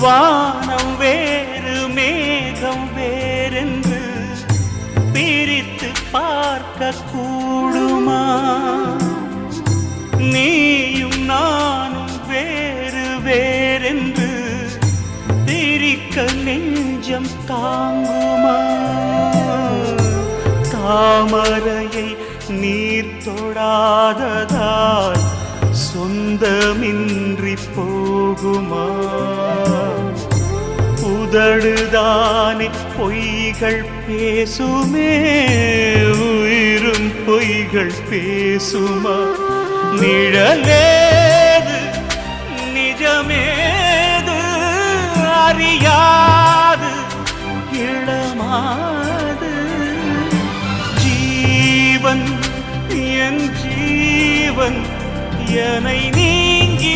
வானம் வேறு மேகம் வேறென்று பிரித்து பார்க்க கூடுமா? நீயும் நானும் வேறு வேறென்று பிரிக்க நெஞ்சம் தாங்குமா? தாமரையை நீர் தொடாததால் சொந்தமின்றி போகுமா? உதடுதானே பொய்கள் பேசுமே உயிரும் பொய்கள் பேசுமா? நிழலேது நிஜமேது அறியாது இளமாது. ஜீவன் என் ஜீவன் என்னை நீங்கி